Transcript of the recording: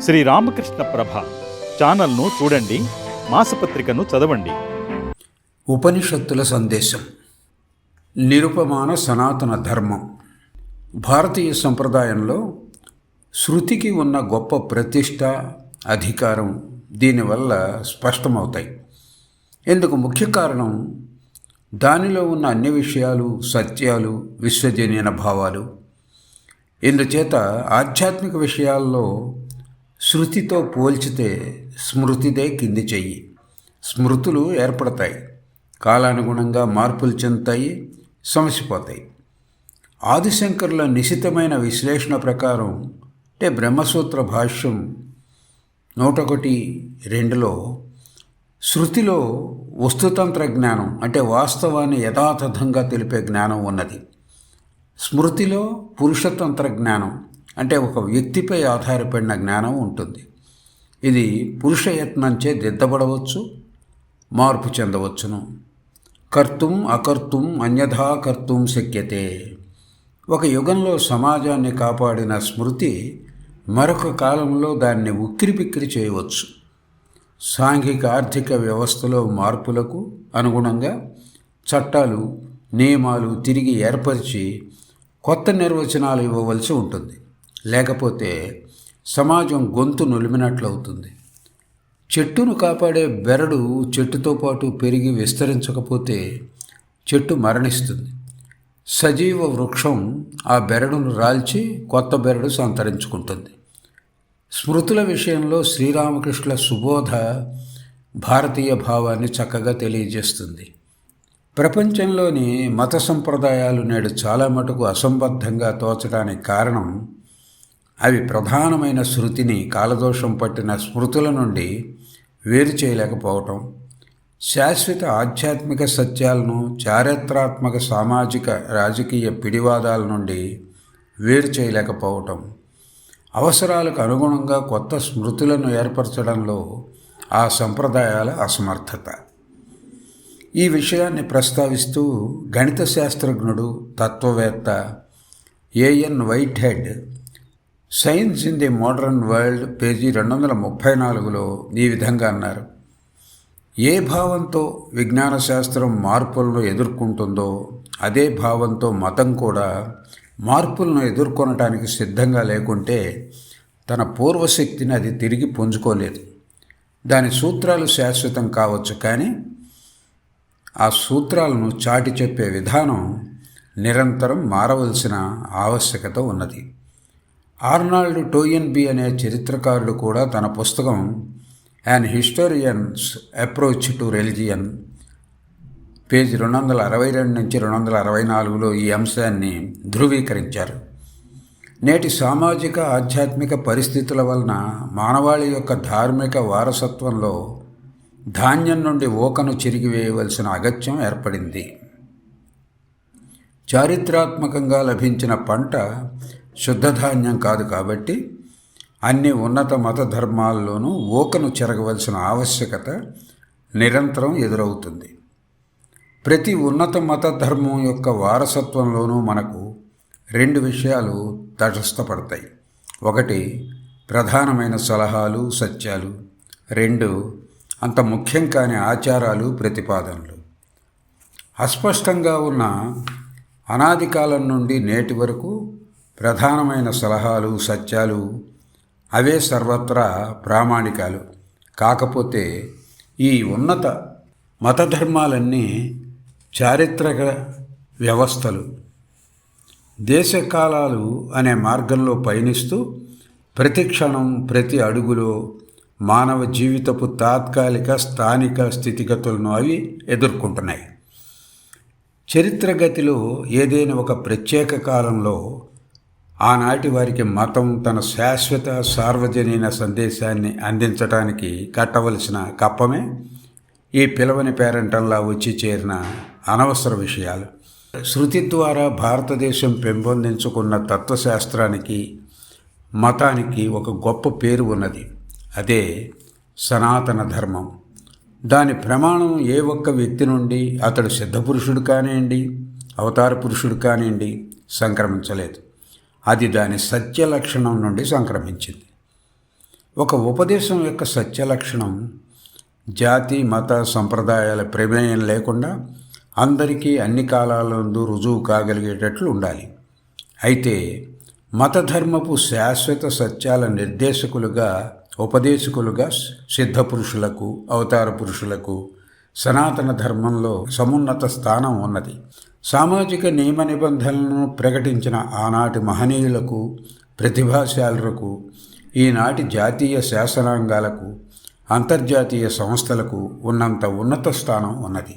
శ్రీ రామకృష్ణ ప్రభ ఛానల్ను చూడండి మాసపత్రికను చదవండి. ఉపనిషత్తుల సందేశం. నిరుపమాన సనాతన ధర్మం. భారతీయ సంప్రదాయంలో శృతికి ఉన్న గొప్ప ప్రతిష్ట అధికారం దీనివల్ల స్పష్టమవుతాయి. ఇందుకు ముఖ్య కారణం దానిలో ఉన్న అన్ని విషయాలు సత్యాలు విశ్వజనీన భావాలు. ఇందుచేత ఆధ్యాత్మిక విషయాల్లో శృతితో పోల్చితే స్మృతిదే కింది చెయ్యి. స్మృతులు ఏర్పడతాయి. కాలానుగుణంగా మార్పులు చెందుతాయి సమసిపోతాయి. ఆదిశంకర్ల నిశితమైన విశ్లేషణ ప్రకారం అంటే బ్రహ్మసూత్ర భాష్యం నూటొకటి రెండులో శృతిలో వస్తుతంత్ర జ్ఞానం అంటే వాస్తవాన్ని యథాతథంగా తెలిపే జ్ఞానం ఉన్నది. స్మృతిలో పురుషతంత్ర జ్ఞానం అంటే ఒక వ్యక్తిపై ఆధారపడిన జ్ఞానం ఉంటుంది. ఇది పురుషయత్నంచే దిద్దబడవచ్చు మార్పు చెందవచ్చును. కర్తుం అకర్తుం అన్యథా కర్తుం శక్యతే. ఒక యుగంలో సమాజాన్ని కాపాడిన స్మృతి మరొక కాలంలో దాన్ని ఉక్కిరిపిక్కిరి చేయవచ్చు. సాంఘిక ఆర్థిక వ్యవస్థలో మార్పులకు అనుగుణంగా చట్టాలు నియమాలు తిరిగి ఏర్పరిచి కొత్త నిర్వచనాలు ఇవ్వవలసి ఉంటుంది. లేకపోతే సమాజం గొంతు నులిమినట్లు అవుతుంది చెట్టును కాపాడే బెరడు చెట్టుతో పాటు పెరిగి విస్తరించకపోతే చెట్టు మరణిస్తుంది. సజీవ వృక్షం ఆ బెరడును రాల్చి కొత్త బెరడు సంతరించుకుంటుంది. స్మృతుల విషయంలో శ్రీరామకృష్ణుల సుబోధ భారతీయ భావాన్ని చక్కగా తెలియజేస్తుంది. ప్రపంచంలోని మత సంప్రదాయాలు నేడు చాలా మటుకు అసంబద్ధంగా తోచడానికి కారణం అవి ప్రధానమైన శృతిని కాలదోషం పట్టిన స్మృతుల నుండి వేరు చేయలేకపోవటం శాశ్వత ఆధ్యాత్మిక సత్యాలను చారిత్రాత్మక సామాజిక రాజకీయ పిడివాదాల నుండి వేరు చేయలేకపోవటం అవసరాలకు అనుగుణంగా కొత్త స్మృతులను ఏర్పరచడంలో ఆ సంప్రదాయాల అసమర్థత. ఈ విషయాన్ని ప్రస్తావిస్తూ గణిత శాస్త్రజ్ఞుడు తత్వవేత్త A N Whitehead Science in the Modern World page రెండు వందల ముప్పై నాలుగులో ఈ విధంగా అన్నారు. ఏ భావంతో విజ్ఞాన శాస్త్రం మార్పులను ఎదుర్కొంటుందో అదే భావంతో మతం కూడా మార్పులను ఎదుర్కొనటానికి సిద్ధంగా లేకుంటే తన పూర్వశక్తిని అది తిరిగి పుంజుకోలేదు. దాని సూత్రాలు శాశ్వతం కావచ్చు కానీ ఆ సూత్రాలను చాటి చెప్పే విధానం నిరంతరం మారవలసిన ఆవశ్యకత ఉన్నది. ఆర్నాల్డ్ టోయన్బి అనే చరిత్రకారుడు కూడా తన పుస్తకం An Historian's Approach to Religion page రెండు వందల అరవై రెండు నుంచి రెండు వందల అరవై నాలుగులో ఈ అంశాన్ని ధృవీకరించారు. నేటి సామాజిక ఆధ్యాత్మిక పరిస్థితుల వలన మానవాళి యొక్క ధార్మిక వారసత్వంలో ధాన్యం నుండి ఓకను చిరిగివేయవలసిన అగత్యం ఏర్పడింది. చారిత్రాత్మకంగా లభించిన పంట శుద్ధధాన్యం కాదు కాబట్టి అన్ని ఉన్నత మత ధర్మాల్లోనూ ఓకను చెరగవలసిన ఆవశ్యకత నిరంతరం ఎదురవుతుంది. ప్రతి ఉన్నత మత ధర్మం యొక్క వారసత్వంలోనూ మనకు రెండు విషయాలు తటస్థపడతాయి. ఒకటి ప్రధానమైన సలహాలు సత్యాలు. రెండు అంత ముఖ్యం కాని ఆచారాలు ప్రతిపాదనలు. అస్పష్టంగా ఉన్న అనాది కాలం నుండి నేటి వరకు ప్రధానమైన సలహాలు సత్యాలు అవే సర్వత్రా ప్రామాణికాలు. కాకపోతే ఈ ఉన్నత మతధర్మాలన్నీ చారిత్రక వ్యవస్థలు. దేశకాలాలు అనే మార్గంలో పయనిస్తూ ప్రతి క్షణం ప్రతి అడుగులో మానవ జీవితపు తాత్కాలిక స్థానిక స్థితిగతులను అవి ఎదుర్కొంటున్నాయి. చరిత్ర గతిలో ఏదైనా ఒక ప్రత్యేక కాలంలో ఆనాటి వారికి మతం తన శాశ్వత సార్వజనీన సందేశాన్ని అందించడానికి కట్టవలసిన కప్పమే ఈ పిలవని పేరంటంలా వచ్చి చేరిన అనవసర విషయాలు. శృతి ద్వారా భారతదేశం పెంపొందించుకున్న తత్వశాస్త్రానికి మతానికి ఒక గొప్ప పేరు ఉన్నది. అదే సనాతన ధర్మం. దాని ప్రమాణం ఏ ఒక్క వ్యక్తి నుండి అతడు సిద్ధపురుషుడు కానివ్వండి అవతార పురుషుడు కానివ్వండి సంక్రమించలేదు. అది దాని సత్య లక్షణం నుండి సంక్రమించింది. ఒక ఉపదేశం యొక్క సత్య లక్షణం జాతి మత సంప్రదాయాల ప్రమేయం లేకుండా అందరికీ అన్ని కాలాలందు రుజువు కాగలిగేటట్లు ఉండాలి. అయితే మతధర్మపు శాశ్వత సత్యాల నిర్దేశకులుగా ఉపదేశకులుగా సిద్ధ పురుషులకు అవతార పురుషులకు సనాతన ధర్మంలో సమున్నత స్థానం ఉన్నది. సామాజిక నియమ నిబంధనలను ప్రకటించిన ఆనాటి మహనీయులకు ప్రతిభాశాలులకు ఈనాటి జాతీయ శాసనాంగాలకు అంతర్జాతీయ సంస్థలకు ఉన్నంత ఉన్నత స్థానం ఉన్నది.